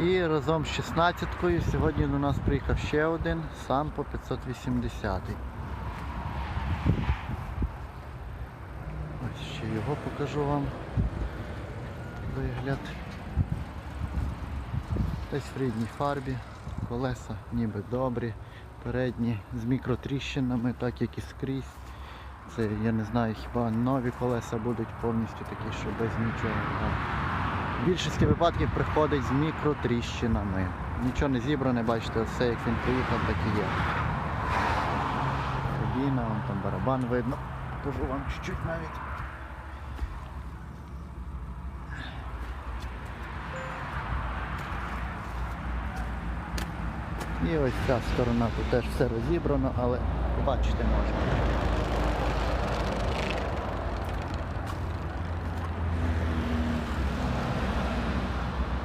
І разом з 16-кою сьогодні до нас приїхав ще один, сам по 580. Ось ще його покажу вам. Вигляд. Десь в рідній фарбі. Колеса ніби добрі. Передні з мікротріщинами, так як і скрізь. Це я не знаю, хіба нові колеса будуть повністю такі, що без нічого. В більшості випадків приходить з мікротріщинами. Нічого не зібране, бачите, все як він приїхав, так і є. Кабіна, вон там барабан видно. Покажу вам чуть-чуть навіть. І ось ця сторона тут теж все розібрано, але побачити можна.